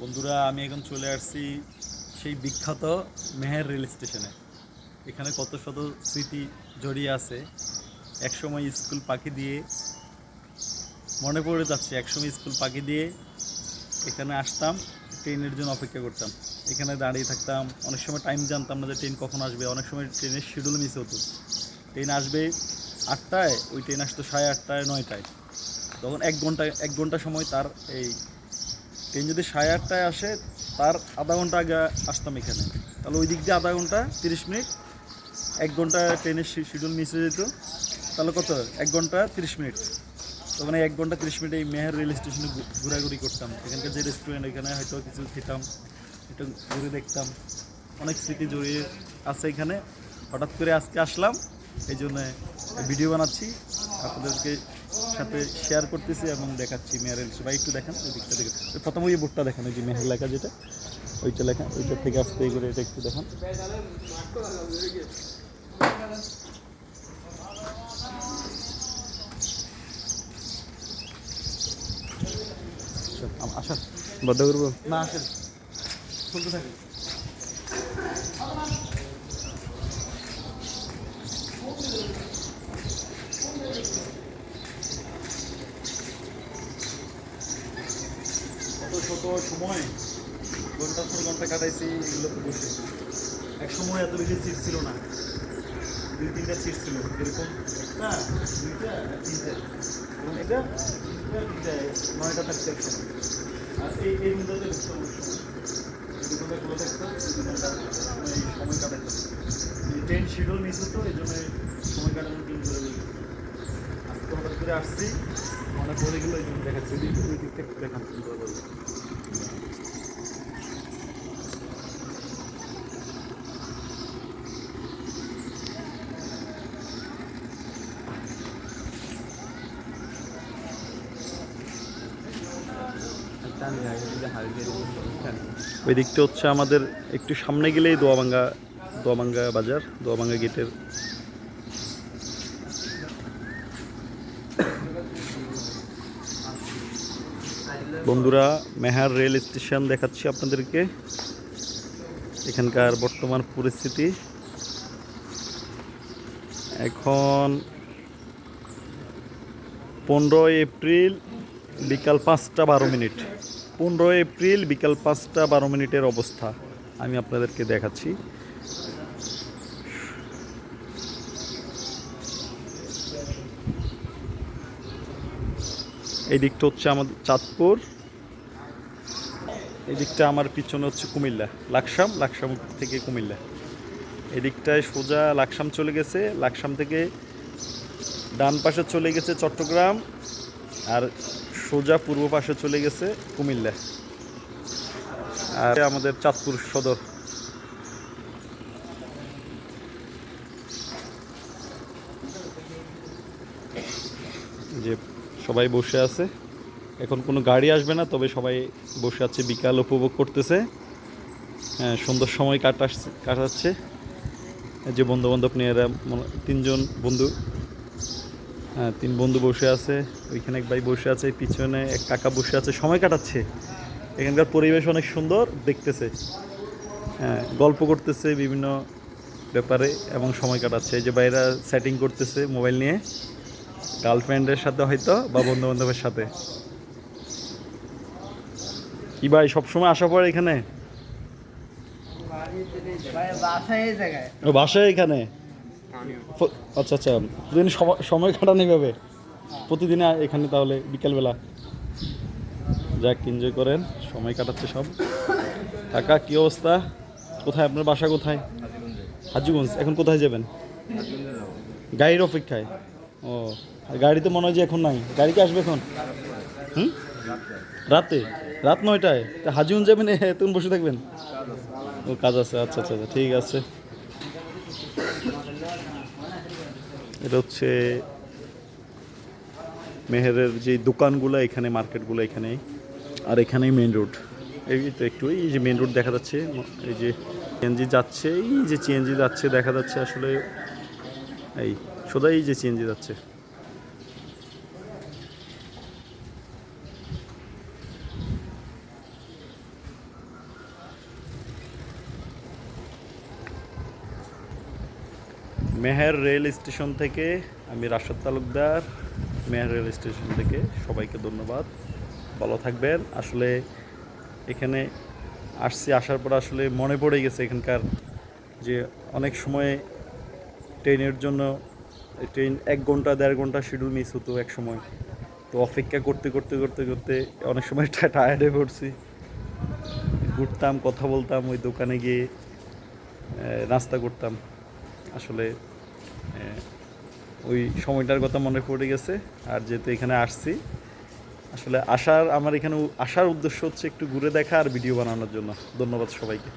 বন্ধুরা, আমি এখন চলে আসছি সেই বিখ্যাত মেহের রেল স্টেশনে। এখানে কত শত স্মৃতি জড়িয়ে আছে। একসময় স্কুল পাখি দিয়ে মনে পড়ে যাচ্ছে, একসময় স্কুল পাখি দিয়ে এখানে আসতাম, ট্রেনের জন্য অপেক্ষা করতাম। এখানে দাঁড়িয়ে থাকতাম। অনেক সময় টাইম জানতাম না যে ট্রেন কখন আসবে। অনেক সময় ট্রেনের শিডিউল মিস হতো। ট্রেন আসবে আটটায়, ওই ট্রেন আসতো সাড়ে আটটায়, নয়টায়। তখন এক ঘণ্টা এক ঘণ্টা সময় তার এই ট্রেন যদি সাড়ে আটটায় আসে, তার আধা ঘণ্টা আগে আসতাম এখানে। তাহলে ওই দিক দিয়ে আধা ঘণ্টা, তিরিশ মিনিট, এক ঘণ্টা ট্রেনের শিডিউল মিস যেত। তাহলে কত এক ঘণ্টা, তিরিশ মিনিট। তখন এই এক ঘণ্টা, তিরিশ মিনিট এই মেহের রেল স্টেশনে ঘোরাঘুরি করতাম। এখানকার যে রেস্টুরেন্ট এখানে হয়তো কিছু খেতাম, একটু ঘুরে দেখতাম। অনেক স্মৃতি জড়িয়ে আছে এখানে। হঠাৎ করে আজকে আসলাম, এই জন্য ভিডিও বানাচ্ছি। আপনাদেরকে সাথে শেয়ার করতেছি এবং দেখাচ্ছি মেহের রেল ভাই একটু দেখেন ওই দিকটা দেখেন। ওই প্রথম ওই বোর্ডটা দেখেন ওই যে মেহের লেখা যেটা ওইটা লেখা ওইটা থেকে আসতে করে এটা একটু দেখান। আচ্ছা বদ্ধ করব। না আসেন। চলতে থাকে কত ছোট সময় ঘণ্টার পর ঘণ্টা কাটাইছি এগুলোতে বসে এক সময় এত বেশি সিট ছিল না। দুই, তিনটা সিট ছিল। এরকম একটা, দুইটা তিনটা। এবং এটা তিনটা তিনটা, নয়টা থাকছে এক সময়। আর এই এই রুমটাতে বসতে অনেক সময় খোলা থাকতো সময় কাটাইতো ট্রেন শিডিউল মিস হতো এই জন্য সময় কাটানোর জন্য ধরে আজকে হঠাৎ করে আসছি। মনে পড়ে দিক দেখান। ওই দিকটা হচ্ছে আমাদের একটু সামনে গেলেই দোয়াবাঙ্গা দোয়াবাঙ্গা বাজার দোয়াবাঙ্গা গেটের বন্ধুরা, মেহার রেল স্টেশন দেখাচ্ছি আপনাদেরকে। এখানকার বর্তমান পরিস্থিতি। এখন পনেরোই এপ্রিল বিকাল পাঁচটা বারো মিনিট। পনেরোই এপ্রিল বিকাল পাঁচটা বারো মিনিটের অবস্থা আমি আপনাদেরকে দেখাচ্ছি। এই দিকটা হচ্ছে আমাদের চাঁদপুর। এই দিকটা আমার পিছনে হচ্ছে কুমিল্লা। লাকসাম লাকসাম থেকে কুমিল্লা। এদিকটায় সোজা লাকসাম চলে গেছে। লাকসাম থেকে ডান পাশে চলে গেছে চট্টগ্রাম আর সোজা পূর্ব পাশে চলে গেছে কুমিল্লা। আর আমাদের চাঁদপুর সদর। যে সবাই বসে আছে। এখন কোনো গাড়ি আসবে না, তবে সবাই বসে আছে, বিকাল উপভোগ করতেছে। হ্যাঁ সুন্দর সময় কাটাচ্ছে। কাটাচ্ছে যে বন্ধু বান্ধব নিয়ে এরা তিনজন বন্ধু। হ্যাঁ তিন বন্ধু বসে আছে, ওইখানে এক ভাই বসে আছে, পিছনে এক কাকা বসে আছে, সময় কাটাচ্ছে। এখানকার পরিবেশ অনেক সুন্দর, দেখতেছে। হ্যাঁ গল্প করতেছে বিভিন্ন ব্যাপারে এবং সময় কাটাচ্ছে। যে বাইরা সেটিং করতেছে মোবাইল নিয়ে গার্লফ্রেন্ডের সাথে হয়তো বা বন্ধু বান্ধবের সাথে। কি ভাই, সবসময় আসা পড়ে এখানে? ও, বাসায় এখানে? আচ্ছা আচ্ছা। প্রতিদিন সময় কাটান এইভাবে প্রতিদিন এখানে তাহলে বিকেলবেলা? যাক এনজয় করেন, সময় কাটাচ্ছে সব। কাকা কি অবস্থা? কোথায়? আপনার বাসা কোথায়? হাজিগঞ্জ। এখন কোথায় যাবেন? গাড়ির অপেক্ষায়? ও গাড়ি তো মনে হয় যে এখন নাই। গাড়ি কি আসবে এখন? হুম? রাতে? রাত নয়টায়? তা হাজিগঞ্জ যাবেন? তুমি বসে থাকবেন? ও কাজ আছে। আচ্ছা আচ্ছা আচ্ছা, ঠিক আছে। এটা হচ্ছে মেহেরের যে দোকানগুলো এখানে মার্কেটগুলো এখানে আর এখানেই মেন রোড এই তো একটু এই যে মেন রোড দেখা যাচ্ছে এই যে সিএনজি যাচ্ছে এই যে সিএনজি যাচ্ছে দেখা যাচ্ছে আসলে এই সোজা এই যে সিএনজি যাচ্ছে। মেহের রেল স্টেশন থেকে আমি রাশেদ তালুকদার, মেহের রেল স্টেশন থেকে সবাইকে ধন্যবাদ। ভালো থাকবেন। আসলে এখানে আসছি, আসার পর আসলে মনে পড়ে গেছে এখানকার যে অনেক সময় ট্রেনের জন্য, ট্রেন এক ঘণ্টা, দেড় ঘণ্টা শিডিউল মিস হতো এক সময়। তো অপেক্ষা করতে করতে করতে করতে অনেক সময় টায়ার্ড পড়ছি। ঘুরতাম, কথা বলতাম, ওই দোকানে গিয়ে নাস্তা করতাম। আসলে ওই সময়টার কথা মনে পড়ে গেছে। আর যেহেতু এখানে আসছি, আসলে আসার আমার এখানে আসার উদ্দেশ্য হচ্ছে একটু ঘুরে দেখা আর ভিডিও বানানোর জন্য। ধন্যবাদ সবাইকে।